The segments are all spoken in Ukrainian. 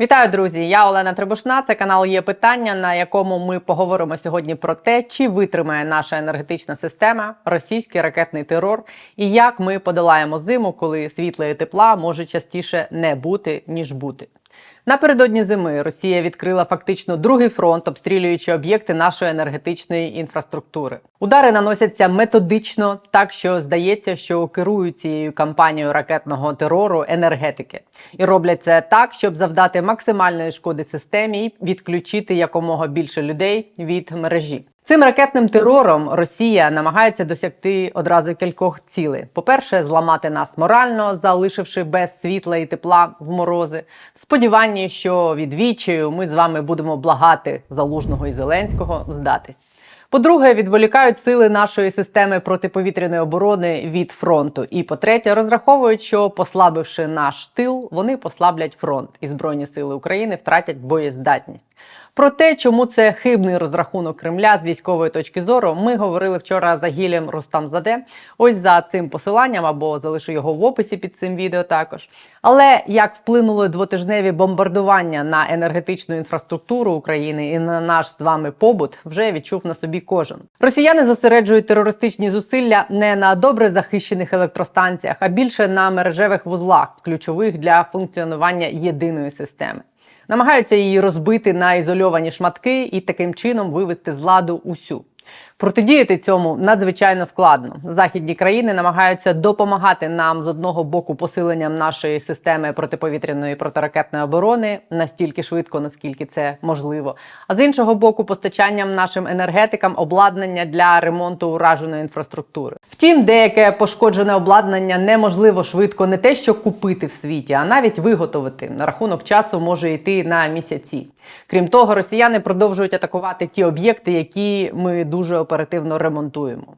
Вітаю, друзі! Я Олена Требушна. Це канал є питання, на якому ми поговоримо сьогодні про те, чи витримає наша енергетична система, російський ракетний терор, і як ми подолаємо зиму, коли світла і тепла може частіше не бути ніж бути. Напередодні зими Росія відкрила фактично другий фронт, обстрілюючи об'єкти нашої енергетичної інфраструктури. Удари наносяться методично, так що здається, що керують цією кампанією ракетного терору енергетики, і роблять це так, щоб завдати максимальної шкоди системі і відключити якомога більше людей від мережі. Цим ракетним терором Росія намагається досягти одразу кількох цілей: по-перше, зламати нас морально, залишивши без світла і тепла в морози. В сподіванні, що від відчаю ми з вами будемо благати залужного і зеленського здатись. По-друге, відволікають сили нашої системи протиповітряної оборони від фронту. І по-третє, розраховують, що послабивши наш тил, вони послаблять фронт, і збройні сили України втратять боєздатність. Про те, чому це хибний розрахунок Кремля з військової точки зору, ми говорили вчора за гілем Рустамзаде. Ось за цим посиланням або залишу його в описі під цим відео також. Але як вплинули двотижневі бомбардування на енергетичну інфраструктуру України і на наш з вами побут, вже відчув на собі кожен. Росіяни зосереджують терористичні зусилля не на добре захищених електростанціях, а більше на мережевих вузлах, ключових для функціонування єдиної системи намагаються її розбити на ізольовані шматки і таким чином вивести з ладу усю. Протидіяти цьому надзвичайно складно. Західні країни намагаються допомагати нам з одного боку посиленням нашої системи протиповітряної протиракетної оборони настільки швидко, наскільки це можливо. А з іншого боку, постачанням нашим енергетикам обладнання для ремонту ураженої інфраструктури. Втім, деяке пошкоджене обладнання неможливо швидко не те, що купити в світі, а навіть виготовити. На рахунок часу може йти на місяці. Крім того, росіяни продовжують атакувати ті об'єкти, які ми дуже оперативно ремонтуємо.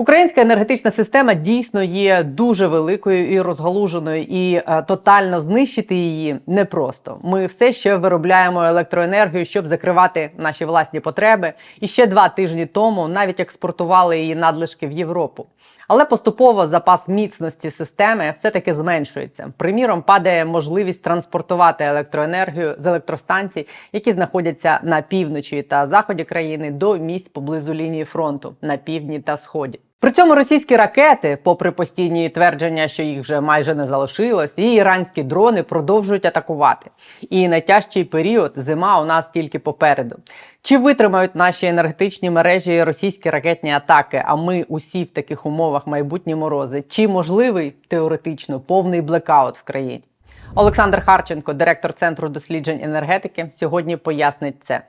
Українська енергетична система дійсно є дуже великою і розгалуженою, і е, тотально знищити її непросто. Ми все ще виробляємо електроенергію, щоб закривати наші власні потреби. І ще два тижні тому навіть експортували її надлишки в Європу. Але поступово запас міцності системи все-таки зменшується. Приміром, падає можливість транспортувати електроенергію з електростанцій, які знаходяться на півночі та заході країни, до місць поблизу лінії фронту на півдні та сході. При цьому російські ракети, попри постійні твердження, що їх вже майже не залишилось, і іранські дрони продовжують атакувати. І найтяжчий період зима у нас тільки попереду. Чи витримають наші енергетичні мережі російські ракетні атаки? А ми усі в таких умовах майбутні морози? Чи можливий теоретично повний блекаут в країні? Олександр Харченко, директор центру досліджень енергетики, сьогодні пояснить це.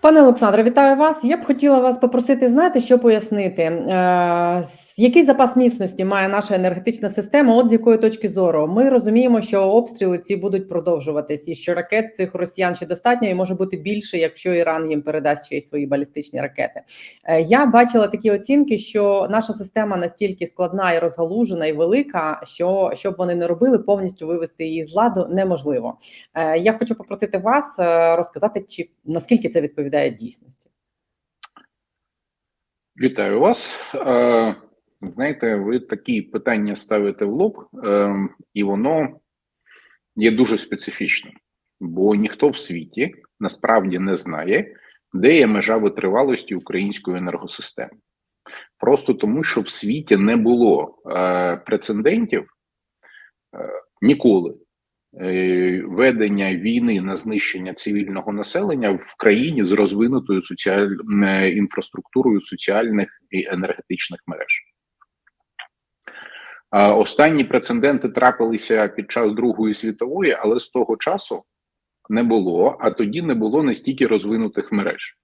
Пане Олександре, вітаю вас. Я б хотіла вас попросити, знаєте, що пояснити, е, який запас міцності має наша енергетична система? От з якої точки зору ми розуміємо, що обстріли ці будуть продовжуватись, і що ракет цих росіян ще достатньо і може бути більше, якщо Іран їм передасть ще й свої балістичні ракети. Е, я бачила такі оцінки, що наша система настільки складна і розгалужена і велика, що щоб вони не робили, повністю вивести її з ладу неможливо. Е, я хочу попросити вас е, розказати, чи наскільки це відповідає дійсності. Вітаю вас. Е, Знаєте, ви такі питання ставите в лоб, е, і воно є дуже специфічним, бо ніхто в світі насправді не знає, де є межа витривалості української енергосистеми. Просто тому, що в світі не було е, прецедентів е, ніколи е, ведення війни на знищення цивільного населення в країні з розвинутою соціальною інфраструктурою соціальних і енергетичних мереж. Останні прецеденти трапилися під час Другої світової, але з того часу не було. А тоді не було настільки розвинутих мереж.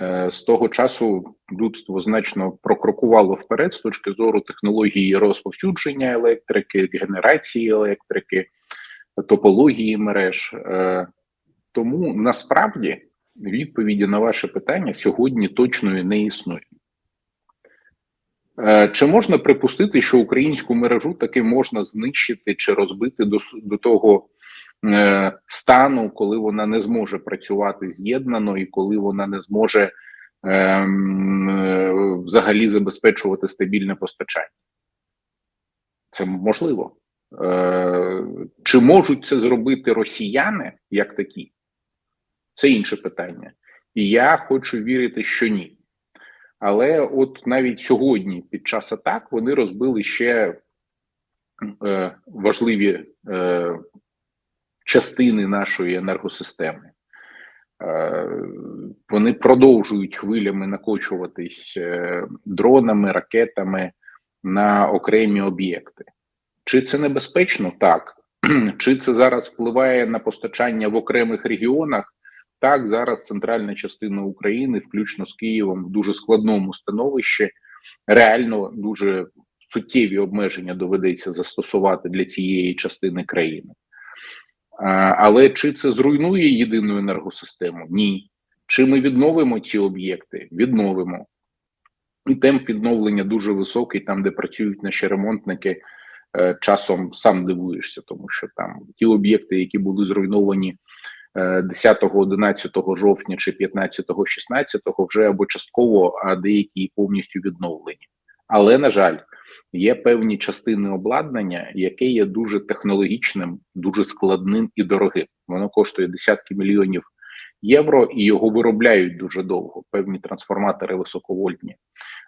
Е, З того часу людство значно прокрокувало вперед з точки зору технології розповсюдження електрики, генерації електрики, топології мереж. Е, Тому насправді відповіді на ваше питання сьогодні точної не існує. Е, Чи можна припустити, що українську мережу таки можна знищити чи розбити до, до того е, стану, коли вона не зможе працювати з'єднано і коли вона не зможе ем, е, взагалі забезпечувати стабільне постачання? Це можливо. Е, Чи можуть це зробити росіяни як такі? Це інше питання. І я хочу вірити, що ні. Але от навіть сьогодні, під час атак, вони розбили ще е, важливі е, частини нашої енергосистеми. Е, вони продовжують хвилями накочуватись е, дронами, ракетами на окремі об'єкти. Чи це небезпечно? Так. Чи це зараз впливає на постачання в окремих регіонах? Так, зараз центральна частина України, включно з Києвом, в дуже складному становищі. Реально дуже суттєві обмеження доведеться застосувати для цієї частини країни. Але чи це зруйнує єдину енергосистему? Ні. Чи ми відновимо ці об'єкти? Відновимо. І темп відновлення дуже високий, там, де працюють наші ремонтники. Е, часом сам дивуєшся, тому що там ті об'єкти, які були зруйновані 10-11 жовтня чи 15-16, вже або частково, а деякі повністю відновлені. Але на жаль, є певні частини обладнання, яке є дуже технологічним, дуже складним і дорогим. Воно коштує десятки мільйонів євро, і його виробляють дуже довго. Певні трансформатори високовольтні.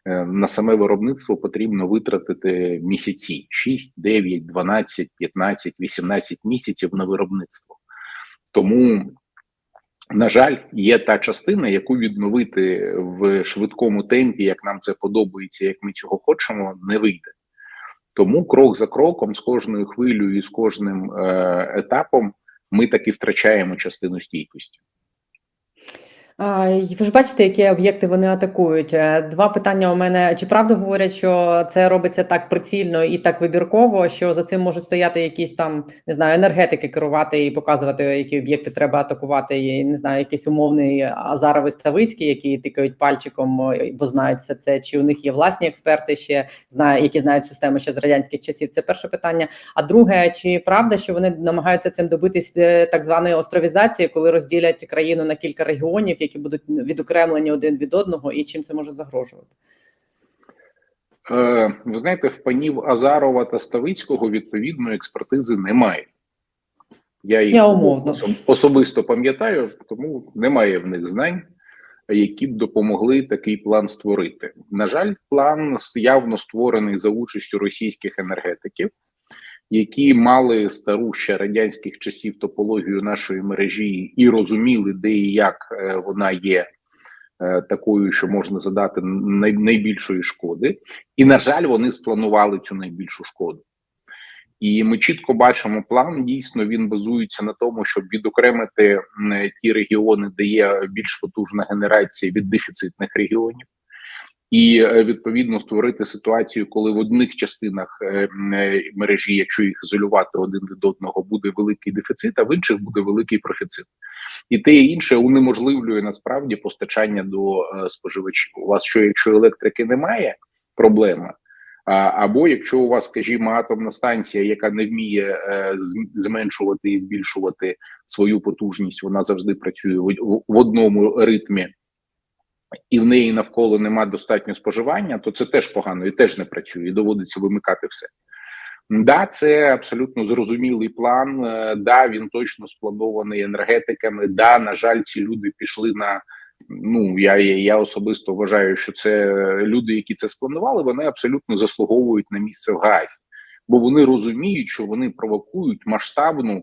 Е, на саме виробництво потрібно витратити місяці: 6, 9, 12, 15, 18 місяців на виробництво. Тому, на жаль, є та частина, яку відновити в швидкому темпі, як нам це подобається, як ми цього хочемо, не вийде. Тому крок за кроком, з кожною хвилею і з кожним е, етапом, ми таки втрачаємо частину стійкості. Ви ж бачите, які об'єкти вони атакують. Е, Два питання у мене: чи правда говорять, що це робиться так прицільно і так вибірково, що за цим можуть стояти якісь там не знаю, енергетики керувати і показувати, які об'єкти треба атакувати? І не знаю, якийсь умовний Азаров і Ставицький, які тикають пальчиком, бо знають все це. Чи у них є власні експерти, ще знаю, які знають систему ще з радянських часів? Це перше питання. А друге, чи правда, що вони намагаються цим добитись е, так званої островізації, коли розділять країну на кілька регіонів? Які будуть відокремлені один від одного, і чим це може загрожувати? Е, ви знаєте, в панів Азарова та Ставицького відповідної експертизи немає. Я їх Я умовно. особисто пам'ятаю, тому немає в них знань, які б допомогли такий план створити. На жаль, план явно створений за участю російських енергетиків які мали стару ще радянських часів топологію нашої мережі і розуміли, де і як е, вона є е, такою, що можна задати найбільшої шкоди, і на жаль, вони спланували цю найбільшу шкоду. І ми чітко бачимо план. Дійсно, він базується на тому, щоб відокремити ті регіони, де є більш потужна генерація від дефіцитних регіонів і е, відповідно створити ситуацію, коли в одних частинах е, е, мережі, якщо їх ізолювати один від одного, буде великий дефіцит, а в інших буде великий профіцит, і те і інше унеможливлює насправді постачання до споживачів. У вас що, якщо електрики немає, проблема. Або якщо у вас, скажімо, атомна станція, яка не вміє зменшувати і збільшувати свою потужність, вона завжди працює в одному ритмі і в неї навколо нема достатньо споживання, то це теж погано і теж не працює, і доводиться вимикати все. Да, це абсолютно зрозумілий план. Е, да, він точно спланований енергетиками. Да, на жаль, ці люди пішли на. Ну я я особисто вважаю, що це люди, які це спланували, вони абсолютно заслуговують на місце в газі, бо вони розуміють, що вони провокують масштабну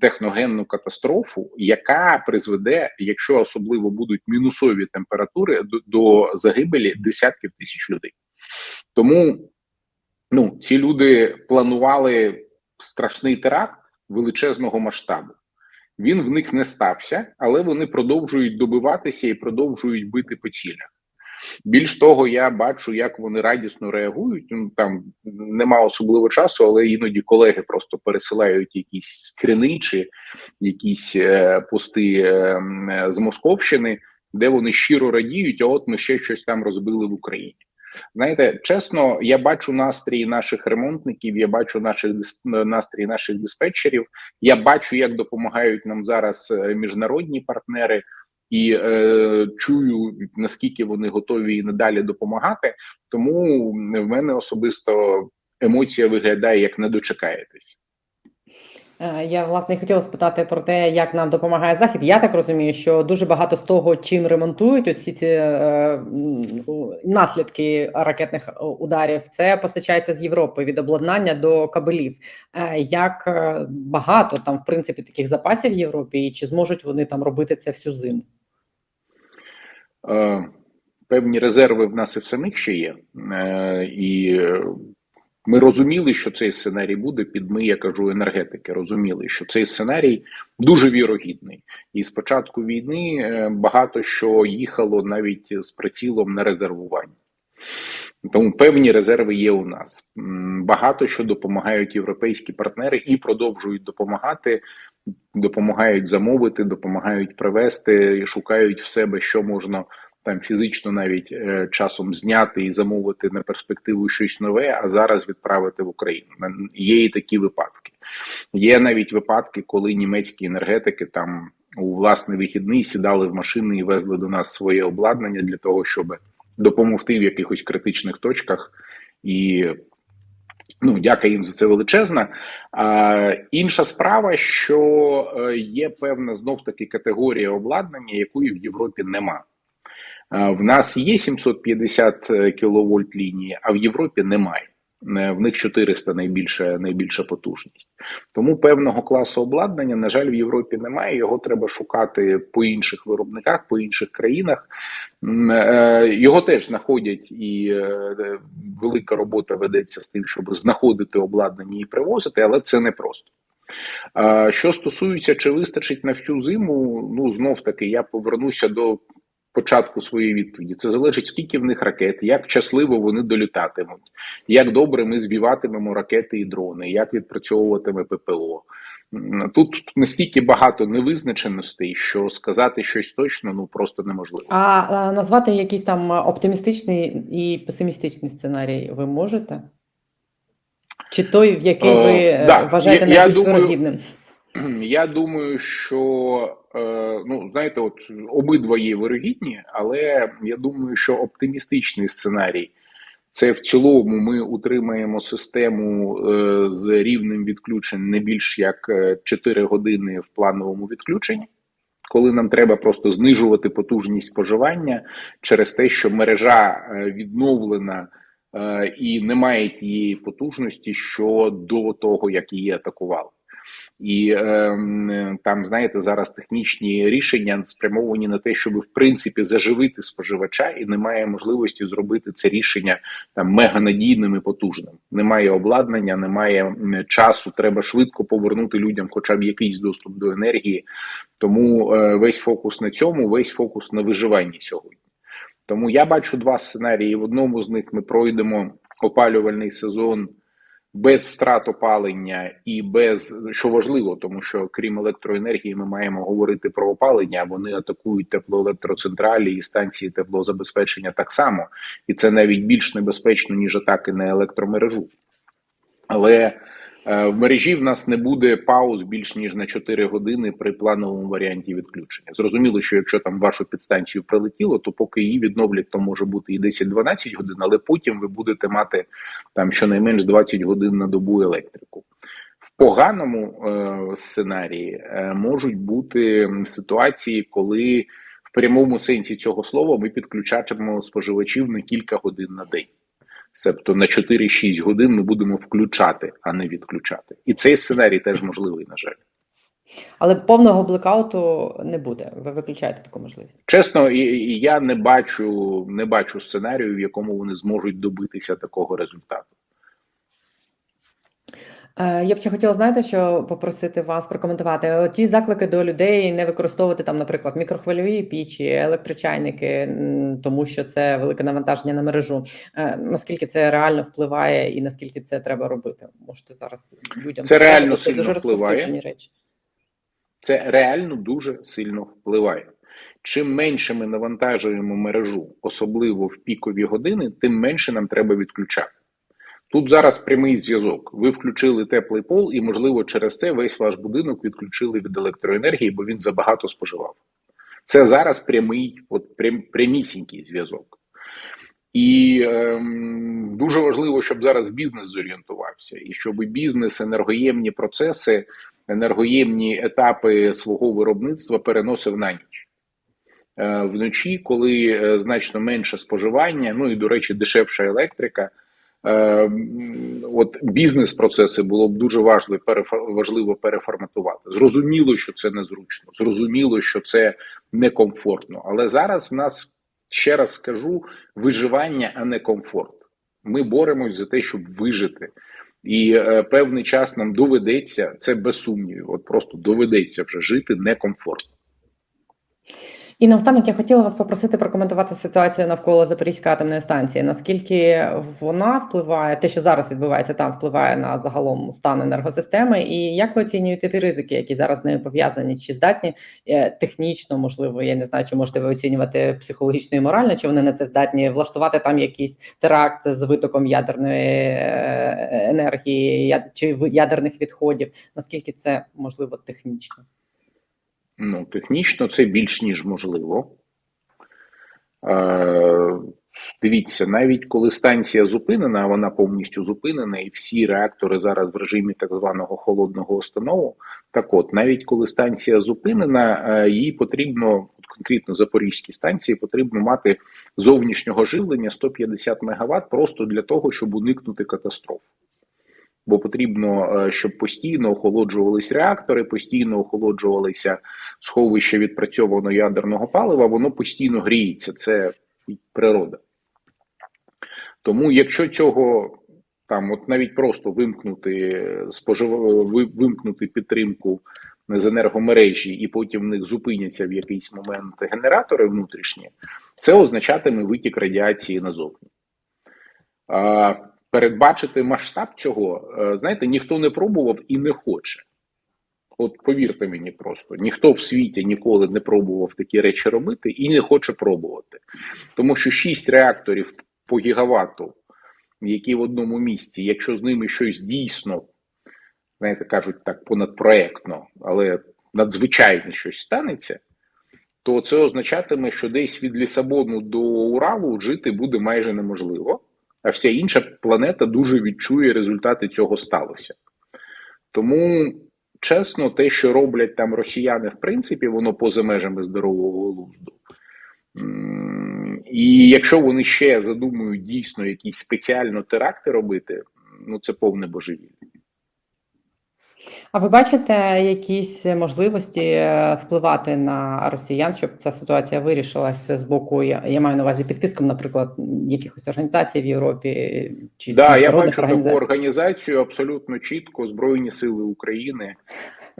техногенну катастрофу, яка призведе, якщо особливо будуть мінусові температури, до, до загибелі десятків тисяч людей. Тому ну, ці люди планували страшний теракт величезного масштабу. Він в них не стався, але вони продовжують добиватися і продовжують бити по цілях. Більш того, я бачу, як вони радісно реагують. Ну там нема особливо часу, але іноді колеги просто пересилають якісь скрини чи якісь е, пости е, з Московщини, де вони щиро радіють. А от ми ще щось там розбили в Україні. Знаєте, чесно, я бачу настрій наших ремонтників. Я бачу наших настрій наших диспетчерів. Я бачу, як допомагають нам зараз е, міжнародні партнери і е, чую наскільки вони готові і надалі допомагати. Тому в мене особисто емоція виглядає як не дочекаєтесь. Е, Я власне хотіла спитати про те, як нам допомагає захід. Я так розумію, що дуже багато з того, чим ремонтують оці ці е, наслідки ракетних е, ударів, це постачається з Європи від обладнання до кабелів. Е, Як е, багато там, в принципі, таких запасів в Європі, і чи зможуть вони там робити це всю зиму? Е, Певні резерви в нас і в самих ще є, Е, і ми розуміли, що цей сценарій буде під ми, я кажу, енергетики. Розуміли, що цей сценарій дуже вірогідний. І з початку війни е, багато що їхало навіть з прицілом на резервування. Тому певні резерви є у нас. Багато що допомагають європейські партнери і продовжують допомагати. Допомагають замовити, допомагають привезти, шукають в себе, що можна там фізично навіть е, часом зняти і замовити на перспективу щось нове, а зараз відправити в Україну. Є і такі випадки. Є навіть випадки, коли німецькі енергетики там у власний вихідний сідали в машини і везли до нас своє обладнання для того, щоб допомогти в якихось критичних точках. І ну, дяка їм за це величезна. А, інша справа, що е, є певна знов таки категорія обладнання, якої в Європі нема. А, В нас є 750 кВт лінії, а в Європі немає. Е, В них 400 найбільша, найбільша потужність. Тому певного класу обладнання, на жаль, в Європі немає. Його треба шукати по інших виробниках, по інших країнах. Е, Його теж знаходять, і е, велика робота ведеться з тим, щоб знаходити обладнання і привозити, але це не просто. Що стосується, чи вистачить на всю зиму, ну знов таки я повернуся до початку своєї відповіді. Це залежить, скільки в них ракет, як щасливо вони долітатимуть, як добре ми збиватимемо ракети і дрони, як відпрацьовуватиме ППО. Тут настільки багато невизначеностей, що сказати щось точно ну просто неможливо. А назвати якийсь там оптимістичний і песимістичний сценарій ви можете? Чи той, в який Е, ви е, да. вважаєте найбільш думаю, вирогідним? Я думаю, що е, ну знаєте, от обидва є вирогідні, але я думаю, що оптимістичний сценарій це в цілому ми утримаємо систему е, з рівнем відключень не більш як е, 4 години в плановому відключенні. Коли нам треба просто знижувати потужність споживання через те, що мережа е, відновлена е, і немає тієї потужності, що до того, як її атакували. І е, там, знаєте, зараз технічні рішення спрямовані на те, щоб в принципі заживити споживача, і немає можливості зробити це рішення там меганадійним і потужним. Немає обладнання, немає часу. Треба швидко повернути людям, хоча б якийсь доступ до енергії. Тому е, весь фокус на цьому, весь фокус на виживанні сьогодні. Тому я бачу два сценарії. В одному з них ми пройдемо опалювальний сезон без втрат опалення і без що важливо, тому що крім електроенергії, ми маємо говорити про опалення. Вони атакують теплоелектроцентралі і станції теплозабезпечення так само, і це навіть більш небезпечно ніж атаки на електромережу. Але в мережі в нас не буде пауз більш ніж на 4 години при плановому варіанті відключення. Зрозуміло, що якщо там вашу підстанцію прилетіло, то поки її відновлять, то може бути і 10-12 годин, але потім ви будете мати там щонайменш 20 годин на добу електрику. В поганому е, сценарії е, можуть бути ситуації, коли в прямому сенсі цього слова ми підключатимемо споживачів на кілька годин на день. Себто на 4-6 годин ми будемо включати, а не відключати. І цей сценарій теж можливий, на жаль. Але повного блекауту не буде. Ви виключаєте таку можливість. Чесно, я не бачу, не бачу сценарію, в якому вони зможуть добитися такого результату. Е, Я б ще хотіла, знаєте, що попросити вас прокоментувати ті заклики до людей не використовувати там, наприклад, мікрохвильові пічі, електрочайники, тому що це велике навантаження на мережу. Е, Наскільки це реально впливає і наскільки це треба робити? Можете зараз людям Це реально сказати, сильно дуже впливає. речі. Це реально дуже сильно впливає. Чим менше ми навантажуємо мережу, особливо в пікові години, тим менше нам треба відключати. Тут зараз прямий зв'язок. Ви включили теплий пол, і, можливо, через це весь ваш будинок відключили від електроенергії, бо він забагато споживав. Це зараз прямий, от прям, прямісінький зв'язок. І ем, дуже важливо, щоб зараз бізнес зорієнтувався, і щоб бізнес енергоємні процеси, енергоємні етапи свого виробництва переносив на ніч. Е, вночі, коли е, значно менше споживання, ну і до речі, дешевша електрика. Е, От бізнес-процеси було б дуже важливо, важливо переформатувати. Зрозуміло, що це незручно, зрозуміло, що це некомфортно. Але зараз в нас ще раз скажу: виживання, а не комфорт. Ми боремось за те, щоб вижити. І е, певний час нам доведеться це без сумнівів. От просто доведеться вже жити некомфортно. І наостанок я хотіла вас попросити прокоментувати ситуацію навколо Запорізької атомної станції. Наскільки вона впливає, те, що зараз відбувається, там впливає на загалом стан енергосистеми, і як ви оцінюєте ті ризики, які зараз з нею пов'язані? Чи здатні е, технічно, можливо, я не знаю, чи можете ви оцінювати психологічно і морально, чи вони на це здатні влаштувати там якийсь теракт з витоком ядерної е, енергії, чи ядерних відходів? Наскільки це можливо технічно? Ну, технічно це більш ніж можливо. Е, дивіться, навіть коли станція зупинена, вона повністю зупинена, і всі реактори зараз в режимі так званого холодного установу. Так от, навіть коли станція зупинена, е, їй потрібно, конкретно Запорізькій станції, потрібно мати зовнішнього живлення 150 МВт просто для того, щоб уникнути катастроф. Бо потрібно, е, щоб постійно охолоджувались реактори, постійно охолоджувалися сховища відпрацьованого ядерного палива, воно постійно гріється. Це природа. Тому, якщо цього там, от навіть просто вимкнути спожив... вимкнути підтримку з енергомережі, і потім в них зупиняться в якийсь момент генератори внутрішні, це означатиме витік радіації назовні. Передбачити масштаб цього, е, знаєте, ніхто не пробував і не хоче. От повірте мені просто, ніхто в світі ніколи не пробував такі речі робити і не хоче пробувати. Тому що 6 реакторів по гігавату, які в одному місці, якщо з ними щось дійсно, знаєте, кажуть так, понадпроектно, але надзвичайне щось станеться, то це означатиме, що десь від Лісабону до Уралу жити буде майже неможливо, а вся інша планета дуже відчує результати цього сталося. Тому, чесно, те, що роблять там росіяни, в принципі, воно поза межами здорового глузду. І якщо вони ще задумують дійсно якісь спеціально теракти робити, ну це повне божевілля. А ви бачите якісь можливості е, впливати на росіян, щоб ця ситуація вирішилася з боку? Я, я маю на увазі під тиском, наприклад, якихось організацій в Європі чи Да, я бачу таку організацію абсолютно чітко Збройні Сили України.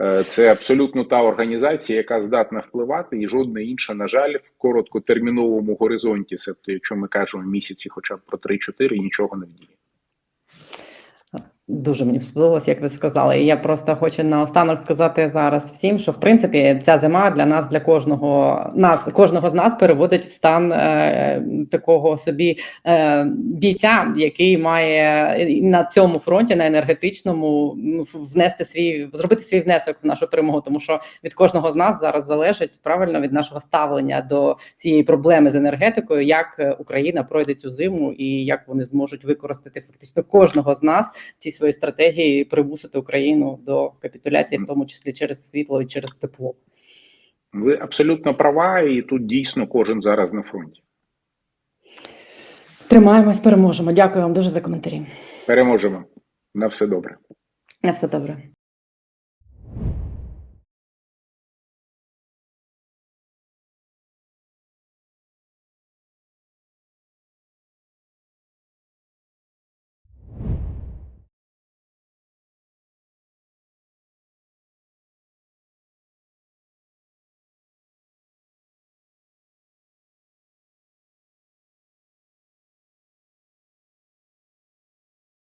Е, Це абсолютно та організація, яка здатна впливати, і жодна інша, на жаль, в короткотерміновому горизонті, себто, якщо ми кажемо місяці, хоча б про 3-4, нічого не вдіє. Дуже мені сподобалось, як ви сказали. І я просто хочу наостанок сказати зараз всім, що в принципі ця зима для нас, для кожного нас, кожного з нас переводить в стан е, такого собі е, бійця, який має на цьому фронті, на енергетичному, внести свій зробити свій внесок в нашу перемогу, тому що від кожного з нас зараз залежить правильно від нашого ставлення до цієї проблеми з енергетикою, як е, Україна пройде цю зиму і як вони зможуть використати фактично кожного з нас ці свої стратегії примусити Україну до капітуляції, в тому числі через світло і через тепло. Ви абсолютно права, і тут дійсно кожен зараз на фронті. Тримаємось, переможемо. Дякую вам дуже за коментарі. Переможемо. На все добре. На все добре.